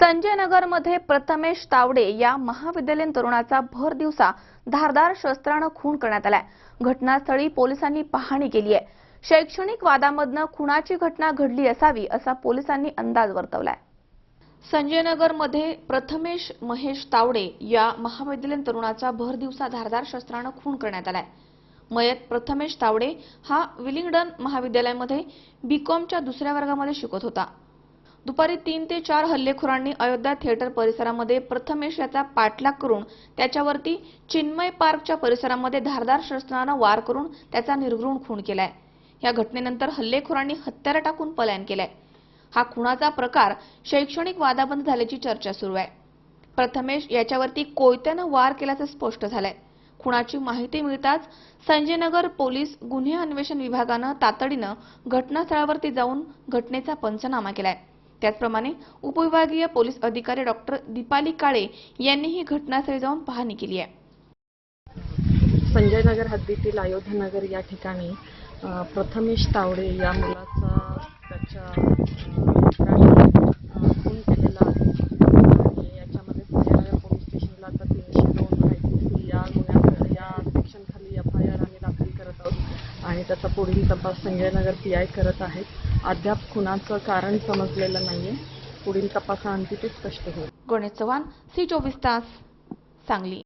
संजय नगरमध्ये प्रथमेश तावडे या महाविद्यालयीन तरुणाचा भर दिवसा धारदार शस्त्रानं खून करण्यात आलाय. घटनास्थळी पोलिसांनी पाहणी केली आहे. शैक्षणिक वादामधनं खुनाची घटना घडली असावी असा पोलिसांनी अंदाज वर्तवलाय. संजयनगरमध्ये प्रथमेश महेश तावडे या महाविद्यालयीन तरुणाचा भर दिवसा धारदार शस्त्रानं खून करण्यात आलाय. मयत प्रथमेश तावडे हा विलिंगडन महाविद्यालयामध्ये बीकॉमच्या दुसऱ्या वर्गामध्ये शिकत होता. दुपारी तीन ते चार हल्लेखोरांनी अयोध्या थिएटर परिसरामध्ये प्रथमेश याचा पाठलाग करून त्याच्यावरती चिन्मय पार्कच्या परिसरामध्ये धारदार शस्त्रानं वार करून त्याचा निर्घृण खून केलाय. या घटनेनंतर हल्लेखोरांनी हत्यारा टाकून पलायन केलाय. हा खुणाचा प्रकार शैक्षणिक वादाबंद झाल्याची चर्चा सुरू आहे. प्रथमेश याच्यावरती कोयत्यानं वार केल्याचं स्पष्ट झालंय. खुणाची माहिती मिळताच संजयनगर पोलीस गुन्हे अन्वेषण विभागानं तातडीनं घटनास्थळावरती जाऊन घटनेचा पंचनामा केलाय. त्याचप्रमाणे उपविभागीय पोलीस अधिकारी डॉक्टर दीपाली काळे यांनीही घटनास्थळी जाऊन पाहणी केली आहे. संजय नगर हद्दीतील अयोध्या नगर या ठिकाणी प्रथमेश तावडे या मुलाचा त्याच्या अ, मित्राने अ, खून केलेला आहे आणि याच्यामध्ये संजय नगर पोलीस स्टेशनला आता तीनशे दोन आय पी सी या गुन्ह्या या सेक्शनखाली एफ आय आर आम्ही दाखल करत आहे. त्याचा पुढील तपास संजय नगर पी आय करत आहेत. अद्याप खुनाचं कारण समजलेलं नाहीये. पुढील तपासाअंती ते स्पष्ट होईल. गणेश चव्हाण सी चोवीस तास सांगली.